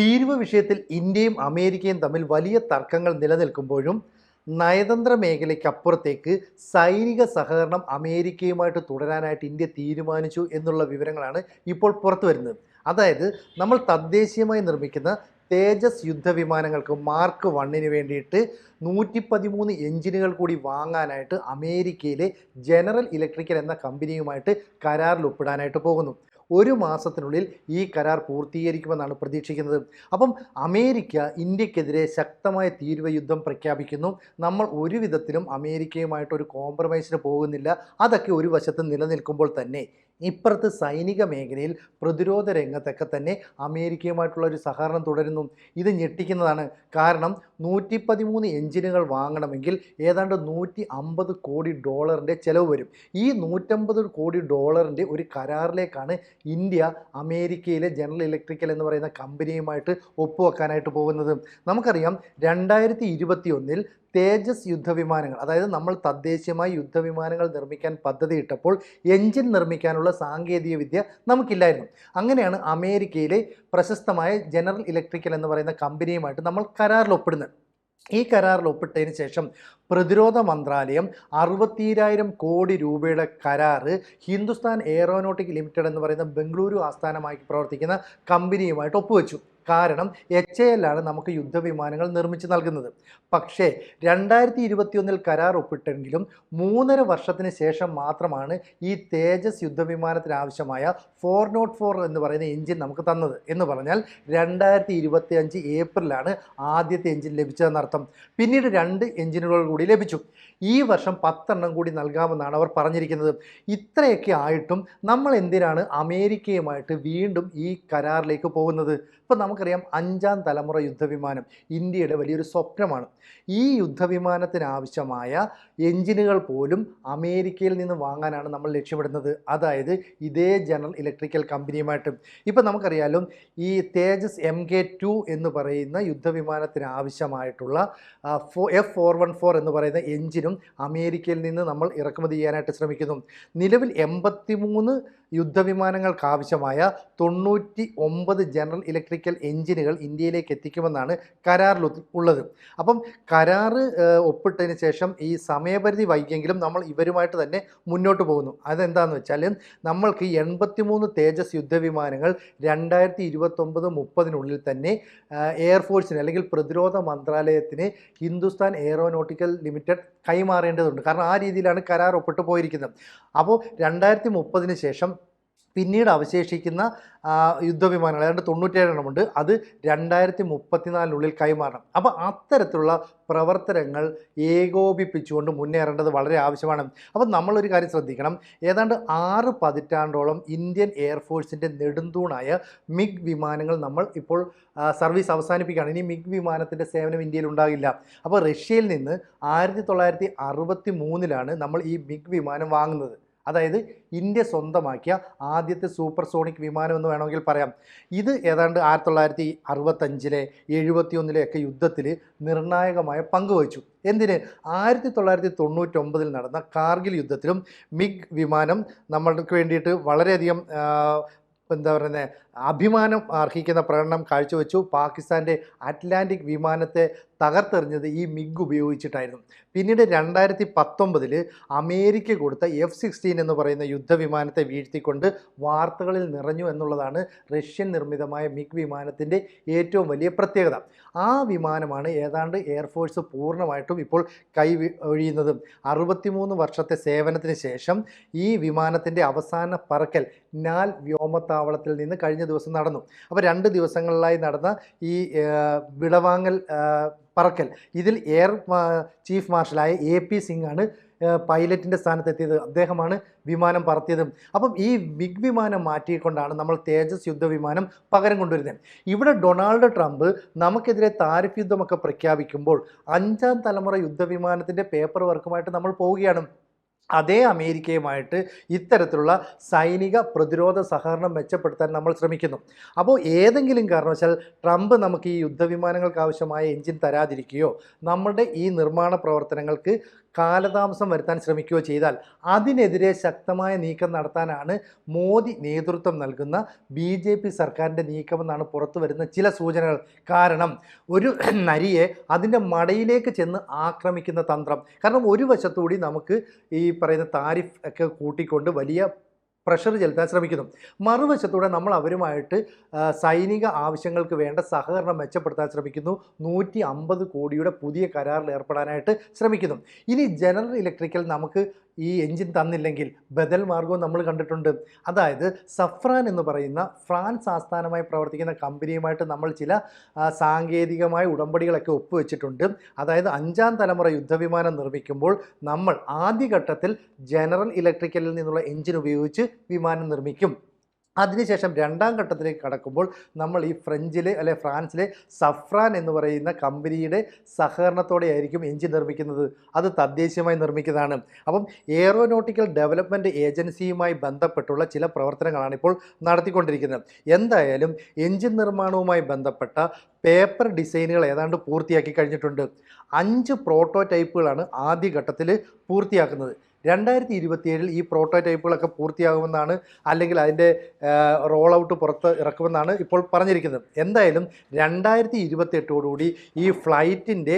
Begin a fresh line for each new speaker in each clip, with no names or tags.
തീരുവ വിഷയത്തിൽ ഇന്ത്യയും അമേരിക്കയും തമ്മിൽ വലിയ തർക്കങ്ങൾ നിലനിൽക്കുമ്പോഴും നയതന്ത്ര മേഖലയ്ക്കപ്പുറത്തേക്ക് സൈനിക സഹകരണം അമേരിക്കയുമായിട്ട് തുടരാനായിട്ട് ഇന്ത്യ തീരുമാനിച്ചു എന്നുള്ള വിവരങ്ങളാണ് ഇപ്പോൾ പുറത്തു വരുന്നത്. അതായത് നമ്മൾ തദ്ദേശീയമായി നിർമ്മിക്കുന്ന തേജസ് യുദ്ധവിമാനങ്ങൾക്ക് മാർക്ക് വണ്ണിന് വേണ്ടിയിട്ട് നൂറ്റി പതിമൂന്ന് എഞ്ചിനുകൾ കൂടി വാങ്ങാനായിട്ട് അമേരിക്കയിലെ ജനറൽ ഇലക്ട്രിക്കൽ എന്ന കമ്പനിയുമായിട്ട് കരാറിൽ ഒപ്പിടാനായിട്ട് പോകുന്നു. ഒരു മാസത്തിനുള്ളിൽ ഈ കരാർ പൂർത്തീകരിക്കുമെന്നാണ് പ്രതീക്ഷിക്കുന്നത്. അപ്പം അമേരിക്ക ഇന്ത്യക്കെതിരെ ശക്തമായ തീരുവ യുദ്ധം പ്രഖ്യാപിക്കുന്നു. നമ്മൾ ഒരു വിധത്തിലും അമേരിക്കയുമായിട്ട് ഒരു കോംപ്രമൈസിന് പോകുന്നില്ല. അതൊക്കെ ഒരു വശത്ത് നിലനിൽക്കുമ്പോൾ തന്നെ. ഇപ്പുറത്ത് സൈനിക മേഖലയിൽ പ്രതിരോധ രംഗത്തൊക്കെ തന്നെ അമേരിക്കയുമായിട്ടുള്ള ഒരു സഹകരണം തുടരുന്നു. ഇത് ഞെട്ടിക്കുന്നതാണ്. കാരണം നൂറ്റി പതിമൂന്ന് എഞ്ചിനുകൾ വാങ്ങണമെങ്കിൽ ഏതാണ്ട് നൂറ്റി അമ്പത് കോടി ഡോളറിന്റെ ചിലവ് വരും. ഈ നൂറ്റമ്പത് കോടി ഡോളറിന്റെ ഒരു കരാറിലേക്കാണ് ഇന്ത്യ അമേരിക്കയിലെ ജനറൽ ഇലക്ട്രിക്കൽ എന്ന് പറയുന്ന കമ്പനിയുമായിട്ട് ഒപ്പുവെക്കാനായിട്ട് പോകുന്നത്. നമുക്കറിയാം രണ്ടായിരത്തി ഇരുപത്തി ഒന്നിൽ തേജസ് യുദ്ധവിമാനങ്ങൾ അതായത് നമ്മൾ തദ്ദേശീയമായി യുദ്ധവിമാനങ്ങൾ നിർമ്മിക്കാൻ പദ്ധതിയിട്ടപ്പോൾ എഞ്ചിൻ നിർമ്മിക്കാനുള്ള സാങ്കേതിക വിദ്യ നമുക്കില്ലായിരുന്നു. അങ്ങനെയാണ് അമേരിക്കയിലെ പ്രശസ്തമായ ജനറൽ ഇലക്ട്രിക്കൽ എന്ന് പറയുന്ന കമ്പനിയുമായിട്ട് നമ്മൾ കരാറിൽ ഒപ്പിടുന്നത്. ഈ കരാറിൽ ഒപ്പിട്ടതിന് ശേഷം പ്രതിരോധ മന്ത്രാലയം അറുപത്തിരായിരം കോടി രൂപയുടെ കരാറ് ഹിന്ദുസ്ഥാൻ എയറോനോട്ടിക് ലിമിറ്റഡ് എന്ന് പറയുന്ന ബംഗളൂരു ആസ്ഥാനമായി പ്രവർത്തിക്കുന്ന കമ്പനിയുമായിട്ട് ഒപ്പുവെച്ചു. കാരണം എച്ച് എ എല്ലാണ് നമുക്ക് യുദ്ധവിമാനങ്ങൾ നിർമ്മിച്ച് നൽകുന്നത്. പക്ഷേ രണ്ടായിരത്തി ഇരുപത്തിയൊന്നിൽ കരാർ ഒപ്പിട്ടെങ്കിലും മൂന്നര വർഷത്തിന് ശേഷം മാത്രമാണ് ഈ തേജസ് യുദ്ധവിമാനത്തിന് ആവശ്യമായ ഫോർ നോട്ട് ഫോർ എന്ന് പറയുന്ന എഞ്ചിൻ നമുക്ക് തന്നത്. എന്ന് പറഞ്ഞാൽ രണ്ടായിരത്തി ഇരുപത്തി അഞ്ച് ഏപ്രിലാണ് ആദ്യത്തെ എഞ്ചിൻ ലഭിച്ചതെന്നർത്ഥം. പിന്നീട് രണ്ട് എഞ്ചിനുകൾ കൂടി ലഭിച്ചു. ഈ വർഷം പത്തെണ്ണം കൂടി നൽകാമെന്നാണ് അവർ പറഞ്ഞിരിക്കുന്നത്. ഇത്രയൊക്കെ ആയിട്ടും നമ്മൾ എന്തിനാണ് അമേരിക്കയുമായിട്ട് വീണ്ടും ഈ കരാറിലേക്ക് പോകുന്നത്? ഇപ്പം നമുക്കറിയാം അഞ്ചാം തലമുറ യുദ്ധവിമാനം ഇന്ത്യയുടെ വലിയൊരു സ്വപ്നമാണ്. ഈ യുദ്ധവിമാനത്തിനാവശ്യമായ എഞ്ചിനുകൾ പോലും അമേരിക്കയിൽ നിന്ന് വാങ്ങാനാണ് നമ്മൾ ലക്ഷ്യമിടുന്നത്. അതായത് ഇതേ ജനറൽ ഇലക്ട്രിക്കൽ കമ്പനിയുമായിട്ട്. ഇപ്പം നമുക്കറിയാലോ ഈ തേജസ് എം കെ ടു എന്ന് പറയുന്ന യുദ്ധവിമാനത്തിന് ആവശ്യമായിട്ടുള്ള എഫ് ഫോർ വൺ ഫോർ എന്ന് പറയുന്ന എഞ്ചിനും അമേരിക്കയിൽ നിന്ന് നമ്മൾ ഇറക്കുമതി ചെയ്യാനായിട്ട് ശ്രമിക്കുന്നു. നിലവിൽ എൺപത്തിമൂന്ന് യുദ്ധവിമാനങ്ങൾക്ക് ആവശ്യമായ തൊണ്ണൂറ്റി ഒമ്പത് ജനറൽ ഇലക്ട്രിക്കൽ എഞ്ചിനുകൾ ഇന്ത്യയിലേക്ക് എത്തിക്കുമെന്നാണ് കരാറിൽ ഉള്ളത്. അപ്പം കരാറ് ഒപ്പിട്ടതിന് ശേഷം ഈ സമയപരിധി വൈകിയെങ്കിലും നമ്മൾ ഇവരുമായിട്ട് തന്നെ മുന്നോട്ട് പോകുന്നു. അതെന്താണെന്ന് വെച്ചാൽ നമ്മൾക്ക് എൺപത്തിമൂന്ന് തേജസ് യുദ്ധവിമാനങ്ങൾ രണ്ടായിരത്തി ഇരുപത്തൊമ്പത് മുപ്പതിനുള്ളിൽ തന്നെ എയർഫോഴ്സിന് അല്ലെങ്കിൽ പ്രതിരോധ മന്ത്രാലയത്തിന് ഹിന്ദുസ്ഥാൻ എയറോനോട്ടിക്കൽ ലിമിറ്റഡ് കൈമാറേണ്ടതുണ്ട്. കാരണം ആ രീതിയിലാണ് കരാർ ഒപ്പിട്ട് പോയിരിക്കുന്നത്. അപ്പോൾ രണ്ടായിരത്തി മുപ്പതിന് ശേഷം പിന്നീട് അവശേഷിക്കുന്ന യുദ്ധവിമാനങ്ങൾ ഏതാണ്ട് തൊണ്ണൂറ്റേഴെണ്ണമുണ്ട് അത് രണ്ടായിരത്തി മുപ്പത്തിനാലിനുള്ളിൽ കൈമാറണം. അപ്പോൾ അത്തരത്തിലുള്ള പ്രവർത്തനങ്ങൾ ഏകോപിപ്പിച്ചുകൊണ്ട് മുന്നേറേണ്ടത് വളരെ ആവശ്യമാണ്. അപ്പോൾ നമ്മളൊരു കാര്യം ശ്രദ്ധിക്കണം. ഏതാണ്ട് ആറ് പതിറ്റാണ്ടോളം ഇന്ത്യൻ എയർഫോഴ്സിന്റെ നെടുന്തൂണായ മിഗ് വിമാനങ്ങൾ നമ്മൾ ഇപ്പോൾ സർവീസ് അവസാനിപ്പിക്കുകയാണ്. ഇനി മിഗ് വിമാനത്തിന്റെ സേവനം ഇന്ത്യയിൽ ഉണ്ടാകില്ല. അപ്പോൾ റഷ്യയിൽ നിന്ന് ആയിരത്തി തൊള്ളായിരത്തി അറുപത്തി മൂന്നിലാണ് നമ്മൾ ഈ മിഗ് വിമാനം വാങ്ങുന്നത്. അതായത് ഇന്ത്യ സ്വന്തമാക്കിയ ആദ്യത്തെ സൂപ്പർ സോണിക് വിമാനം എന്ന് വേണമെങ്കിൽ പറയാം. ഇത് ഏതാണ്ട് ആയിരത്തി തൊള്ളായിരത്തി അറുപത്തഞ്ചിലെ എഴുപത്തിയൊന്നിലെ ഒക്കെ യുദ്ധത്തിൽ നിർണായകമായ പങ്ക് വഹിച്ചു. എന്തിന്? ആയിരത്തി തൊള്ളായിരത്തി തൊണ്ണൂറ്റൊമ്പതിൽ നടന്ന കാർഗിൽ യുദ്ധത്തിലും മിഗ് വിമാനം നമ്മൾക്ക് വേണ്ടിയിട്ട് വളരെയധികം എന്താ പറയുന്നത് അഭിമാനം അർഹിക്കുന്ന പ്രകടനം കാഴ്ചവെച്ചു. പാകിസ്ഥാന്റെ അറ്റ്ലാന്റിക് വിമാനത്തെ തകർത്തെറിഞ്ഞത് ഈ മിഗ് ഉപയോഗിച്ചിട്ടായിരുന്നു. പിന്നീട് രണ്ടായിരത്തി പത്തൊമ്പതിൽ അമേരിക്ക കൊടുത്ത എഫ് സിക്സ്റ്റീൻ എന്ന് പറയുന്ന യുദ്ധവിമാനത്തെ വീഴ്ത്തിക്കൊണ്ട് വാർത്തകളിൽ നിറഞ്ഞു എന്നുള്ളതാണ് റഷ്യൻ നിർമ്മിതമായ മിഗ് വിമാനത്തിന്റെ ഏറ്റവും വലിയ പ്രത്യേകത. ആ വിമാനമാണ് ഏതാണ്ട് എയർഫോഴ്സ് പൂർണമായിട്ടും ഇപ്പോൾ കൈ ഒഴിയുന്നതും അറുപത്തിമൂന്ന് വർഷത്തെ സേവനത്തിന് ശേഷം ഈ വിമാനത്തിന്റെ അവസാന പറക്കൽ നാൽ വ്യോമത്താവളത്തിൽ നിന്ന് കഴിഞ്ഞ ദിവസം നടന്നു. അപ്പോൾ രണ്ട് ദിവസങ്ങളിലായി നടന്ന ഈ വിടവാങ്ങൽ പറക്കൽ. ഇതിൽ എയർ ചീഫ് മാർഷലായ എ പി സിംഗ് ആണ് പൈലറ്റിന്റെ സ്ഥാനത്തെത്തിയത്. അദ്ദേഹമാണ് വിമാനം പറത്തിയതും. അപ്പം ഈ മിഗ് വിമാനം മാറ്റിക്കൊണ്ടാണ് നമ്മൾ തേജസ് യുദ്ധവിമാനം പകരം കൊണ്ടുവരുന്നത്. ഇവിടെ ഡൊണാൾഡ് ട്രംപ് നമുക്കെതിരെ താരിഫ് യുദ്ധമൊക്കെ പ്രഖ്യാപിക്കുമ്പോൾ അഞ്ചാം തലമുറ യുദ്ധവിമാനത്തിന്റെ പേപ്പർ വർക്കുമായിട്ട് നമ്മൾ പോവുകയാണ്. അതേ അമേരിക്കയുമായിട്ട് ഇത്തരത്തിലുള്ള സൈനിക പ്രതിരോധ സഹകരണം മെച്ചപ്പെടുത്താൻ നമ്മൾ ശ്രമിക്കുന്നു. അപ്പോൾ ഏതെങ്കിലും കാരണവശാൽ ട്രംപ് നമുക്ക് ഈ യുദ്ധവിമാനങ്ങൾക്ക് ആവശ്യമായ എഞ്ചിൻ തരാതിരിക്കുകയോ നമ്മുടെ ഈ നിർമ്മാണ പ്രവർത്തനങ്ങൾക്ക് കാലതാമസം വരുത്താൻ ശ്രമിക്കുകയോ ചെയ്താൽ അതിനെതിരെ ശക്തമായ നീക്കം നടത്താനാണ് മോദി നേതൃത്വം നൽകുന്ന ബി ജെ പി സർക്കാരിന്റെ നീക്കമെന്നാണ് പുറത്തു വരുന്ന ചില സൂചനകൾ. കാരണം ഒരു നരിയെ അതിന്റെ മടയിലേക്ക് ചെന്ന് ആക്രമിക്കുന്ന തന്ത്രം. കാരണം ഒരു വശത്തുകൂടി നമുക്ക് ഈ പറയുന്ന താരിഫ് ഒക്കെ കൂട്ടിക്കൊണ്ട് വലിയ പ്രഷർ ചെലുത്താൻ ശ്രമിക്കുന്നു. മറുവശത്തൂടെ നമ്മൾ അവരുമായിട്ട് സൈനിക ആവശ്യങ്ങൾക്ക് വേണ്ട സഹകരണം മെച്ചപ്പെടുത്താൻ ശ്രമിക്കുന്നു. നൂറ്റി അമ്പത് കോടിയുടെ പുതിയ കരാറിൽ ഏർപ്പെടാനായിട്ട് ശ്രമിക്കുന്നു. ഇനി ജനറൽ ഇലക്ട്രിക്കൽ നമുക്ക് ഈ എൻജിൻ തന്നില്ലെങ്കിൽ ബദൽ മാർഗവും നമ്മൾ കണ്ടിട്ടുണ്ട്. അതായത് സഫ്രാൻ എന്ന് പറയുന്ന ഫ്രാൻസ് ആസ്ഥാനമായി പ്രവർത്തിക്കുന്ന കമ്പനിയുമായിട്ട് നമ്മൾ ചില സാങ്കേതികമായ ഉടമ്പടികളൊക്കെ ഒപ്പുവെച്ചിട്ടുണ്ട്. അതായത് അഞ്ചാം തലമുറ യുദ്ധവിമാനം നിർമ്മിക്കുമ്പോൾ നമ്മൾ ആദ്യഘട്ടത്തിൽ ജനറൽ ഇലക്ട്രിക്കലിൽ നിന്നുള്ള എഞ്ചിൻ ഉപയോഗിച്ച് വിമാനം നിർമ്മിക്കും. അതിനുശേഷം രണ്ടാം ഘട്ടത്തിലേക്ക് കടക്കുമ്പോൾ നമ്മൾ ഈ ഫ്രഞ്ചിലെ അല്ലെ ഫ്രാൻസിലെ സഫ്രാൻ എന്ന് പറയുന്ന കമ്പനിയുടെ സഹകരണത്തോടെ ആയിരിക്കും എഞ്ചിൻ നിർമ്മിക്കുന്നത്. അത് തദ്ദേശീയമായി നിർമ്മിക്കുന്നതാണ്. അപ്പം എയറോനോട്ടിക്കൽ ഡെവലപ്മെന്റ് ഏജൻസിയുമായി ബന്ധപ്പെട്ടുള്ള ചില പ്രവർത്തനങ്ങളാണ് ഇപ്പോൾ നടത്തിക്കൊണ്ടിരിക്കുന്നത്. എന്തായാലും എഞ്ചിൻ നിർമ്മാണവുമായി ബന്ധപ്പെട്ട പേപ്പർ ഡിസൈനുകൾ ഏതാണ്ട് പൂർത്തിയാക്കി കഴിഞ്ഞിട്ടുണ്ട്. അഞ്ച് പ്രോട്ടോടൈപ്പുകളാണ് ആദ്യഘട്ടത്തിൽ പൂർത്തിയാക്കുന്നത്. രണ്ടായിരത്തി ഇരുപത്തിയേഴിൽ ഈ പ്രോട്ടോടൈപ്പുകളൊക്കെ പൂർത്തിയാകുമെന്നാണ് അല്ലെങ്കിൽ അതിന്റെ റോൾ ഔട്ട് പുറത്ത് ഇറക്കുമെന്നാണ് ഇപ്പോൾ പറഞ്ഞിരിക്കുന്നത്. എന്തായാലും രണ്ടായിരത്തി ഇരുപത്തി എട്ടോടുകൂടി ഈ ഫ്ലൈറ്റിന്റെ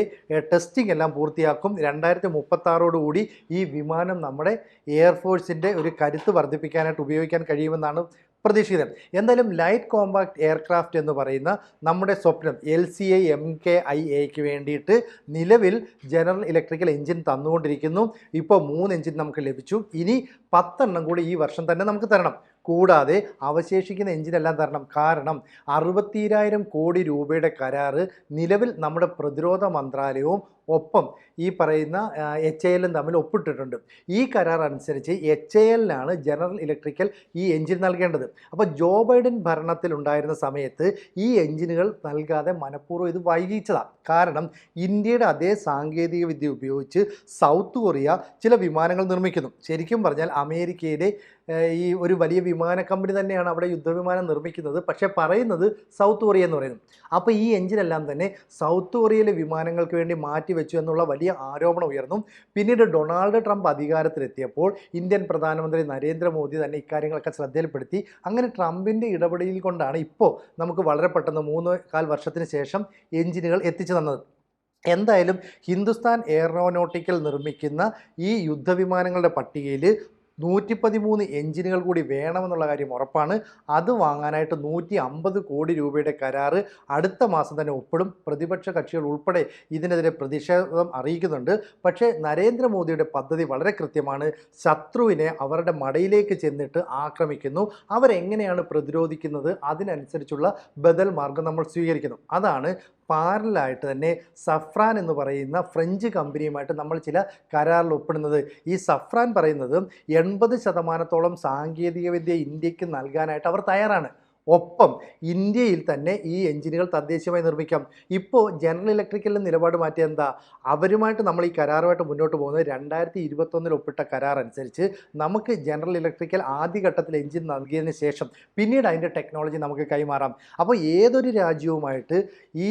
ടെസ്റ്റിംഗ് എല്ലാം പൂർത്തിയാക്കും. രണ്ടായിരത്തി മുപ്പത്താറോടുകൂടി ഈ വിമാനം നമ്മുടെ എയർഫോഴ്സിന്റെ ഒരു കരുത്ത് വർദ്ധിപ്പിക്കാനായിട്ട് ഉപയോഗിക്കാൻ കഴിയുമെന്നാണ് പ്രതീക്ഷിക്കുന്നത്. എന്തായാലും ലൈറ്റ് കോമ്പാക്ട് എയർക്രാഫ്റ്റ് എന്ന് പറയുന്ന നമ്മുടെ സ്വപ്നം L C I M K I എക്ക് വേണ്ടിയിട്ട് നിലവിൽ ജനറൽ ഇലക്ട്രിക്കൽ എഞ്ചിൻ തന്നുകൊണ്ടിരിക്കുന്നു. ഇപ്പോൾ മൂന്ന് എഞ്ചിൻ നമുക്ക് ലഭിച്ചു. ഇനി പത്തെണ്ണം കൂടി ഈ വർഷം തന്നെ നമുക്ക് തരണം. കൂടാതെ അവശേഷിക്കുന്ന എഞ്ചിനെല്ലാം തരണം. കാരണം അറുപത്തിരായിരം കോടി രൂപയുടെ കരാറ് നിലവിൽ നമ്മുടെ പ്രതിരോധ മന്ത്രാലയവും ഒപ്പം ഈ പറയുന്ന എച്ച് എ എല്ലും തമ്മിൽ ഒപ്പിട്ടിട്ടുണ്ട്. ഈ കരാർ അനുസരിച്ച് എച്ച് എ എല്ലിനാണ് ജനറൽ ഇലക്ട്രിക്കൽ ഈ എഞ്ചിൻ നൽകേണ്ടത്. അപ്പോൾ ജോ ബൈഡൻ ഭരണത്തിൽ ഉണ്ടായിരുന്ന സമയത്ത് ഈ എഞ്ചിനുകൾ നൽകാതെ മനഃപൂർവം ഇത് വൈകിച്ചതാണ് കാരണം ഇന്ത്യയുടെ അതേ സാങ്കേതിക വിദ്യ ഉപയോഗിച്ച് സൗത്ത് കൊറിയ ചില വിമാനങ്ങൾ നിർമ്മിക്കുന്നു. ശരിക്കും പറഞ്ഞാൽ അമേരിക്കയിലെ ഈ ഒരു വലിയ വിമാന കമ്പനി തന്നെയാണ് അവിടെ യുദ്ധവിമാനം നിർമ്മിക്കുന്നത്. പക്ഷേ പറയുന്നത് സൗത്ത് കൊറിയ എന്ന് പറയുന്നു. അപ്പോൾ ഈ എഞ്ചിനെല്ലാം തന്നെ സൗത്ത് കൊറിയയിലെ വിമാനങ്ങൾക്ക് വേണ്ടി മാറ്റിവെച്ചു എന്നുള്ള വലിയ ആരോപണം ഉയർന്നു. പിന്നീട് ഡൊണാൾഡ് ട്രംപ് അധികാരത്തിലെത്തിയപ്പോൾ ഇന്ത്യൻ പ്രധാനമന്ത്രി നരേന്ദ്രമോദി തന്നെ ഇക്കാര്യങ്ങളൊക്കെ ശ്രദ്ധയിൽപ്പെടുത്തി. അങ്ങനെ ട്രംപിന്റെ ഇടപെടലിൽ കൊണ്ടാണ് ഇപ്പോൾ നമുക്ക് വളരെ പെട്ടെന്ന് മൂന്ന് കാൽ വർഷത്തിന് ശേഷം എഞ്ചിനുകൾ എത്തിച്ചു തന്നത്. എന്തായാലും ഹിന്ദുസ്ഥാൻ എയറോനോട്ടിക്കൽ നിർമ്മിക്കുന്ന ഈ യുദ്ധവിമാനങ്ങളുടെ പട്ടികയിൽ നൂറ്റി പതിമൂന്ന് എഞ്ചിനുകൾ കൂടി വേണമെന്നുള്ള കാര്യം ഉറപ്പാണ്. അത് വാങ്ങാനായിട്ട് നൂറ്റി അമ്പത് കോടി രൂപയുടെ കരാറ് അടുത്ത മാസം തന്നെ ഒപ്പിടും. പ്രതിപക്ഷ കക്ഷികൾ ഉൾപ്പെടെ ഇതിനെതിരെ പ്രതിഷേധം അറിയിക്കുന്നുണ്ട്. പക്ഷേ നരേന്ദ്രമോദിയുടെ പദ്ധതി വളരെ കൃത്യമാണ്. ശത്രുവിനെ അവരുടെ മടയിലേക്ക് ചെന്നിട്ട് ആക്രമിക്കുന്നു. അവരെങ്ങനെയാണ് പ്രതിരോധിക്കുന്നത്? അതിനനുസരിച്ചുള്ള ബദൽ മാർഗം നമ്മൾ സ്വീകരിക്കുന്നു. അതാണ് പാരലായിട്ട് തന്നെ സഫ്രാൻ എന്ന് പറയുന്ന ഫ്രഞ്ച് കമ്പനിയുമായിട്ട് നമ്മൾ ചില കരാറിൽ ഒപ്പിടുന്നത്. ഈ സഫ്രാൻ പറയുന്നത് എൺപത് ശതമാനത്തോളം സാങ്കേതികവിദ്യ ഇന്ത്യയ്ക്ക് നൽകാനായിട്ട് അവർ തയ്യാറാണ്. ഒപ്പം ഇന്ത്യയിൽ തന്നെ ഈ എഞ്ചിനുകൾ തദ്ദേശീയമായി നിർമ്മിക്കാം. ഇപ്പോൾ ജനറൽ ഇലക്ട്രിക്കലിന്റെ നിലപാട് മാറ്റിയ എന്താ? അവരുമായിട്ട് നമ്മൾ ഈ കരാറുമായിട്ട് മുന്നോട്ട് പോകുന്നത് രണ്ടായിരത്തി ഇരുപത്തൊന്നിൽ ഒപ്പിട്ട കരാർ അനുസരിച്ച് നമുക്ക് ജനറൽ ഇലക്ട്രിക്കൽ ആദ്യഘട്ടത്തിൽ എഞ്ചിൻ നൽകിയതിന് ശേഷം പിന്നീട് അതിന്റെ ടെക്നോളജി നമുക്ക് കൈമാറാം. അപ്പോൾ ഏതൊരു രാജ്യവുമായിട്ട് ഈ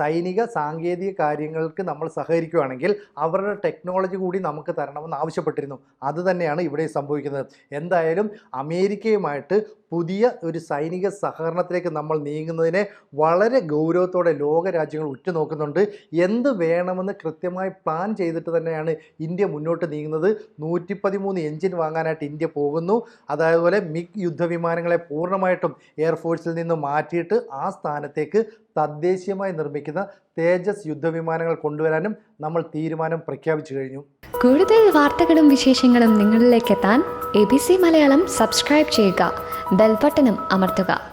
സൈനിക സാങ്കേതിക കാര്യങ്ങൾക്ക് നമ്മൾ സഹകരിക്കുകയാണെങ്കിൽ അവരുടെ ടെക്നോളജി കൂടി നമുക്ക് തരണമെന്ന് ആവശ്യപ്പെട്ടിരുന്നു. അതുതന്നെയാണ് ഇവിടെ സംഭവിക്കുന്നത്. എന്തായാലും അമേരിക്കയുമായിട്ട് പുതിയ ഒരു സൈനിക സഹകരണത്തിലേക്ക് നമ്മൾ നീങ്ങുന്നതിനെ വളരെ ഗൗരവത്തോടെ ലോകരാജ്യങ്ങൾ ഉറ്റുനോക്കുന്നുണ്ട്. എന്ത് വേണമെന്ന് കൃത്യമായി പ്ലാൻ ചെയ്തിട്ട് തന്നെയാണ് ഇന്ത്യ മുന്നോട്ട് നീങ്ങുന്നത്. നൂറ്റി പതിമൂന്ന് എഞ്ചിൻ വാങ്ങാനായിട്ട് ഇന്ത്യ പോകുന്നു. അതേപോലെ മിഗ് യുദ്ധവിമാനങ്ങളെ പൂർണമായിട്ടും എയർഫോഴ്സിൽ നിന്ന് മാറ്റിയിട്ട് ആ സ്ഥാനത്തേക്ക് തദ്ദേശീയമായി നിർമ്മിക്കുന്ന തേജസ് യുദ്ധവിമാനങ്ങൾ കൊണ്ടുവരാനും നമ്മൾ തീരുമാനം പ്രഖ്യാപിച്ചു കഴിഞ്ഞു.
കൂടുതൽ വാർത്തകളും വിശേഷങ്ങളും നിങ്ങളിലേക്ക് എത്താൻ A B C Malayalam subscribe ചെയ്യുക ബെൽബട്ടനും അമർത്തുക.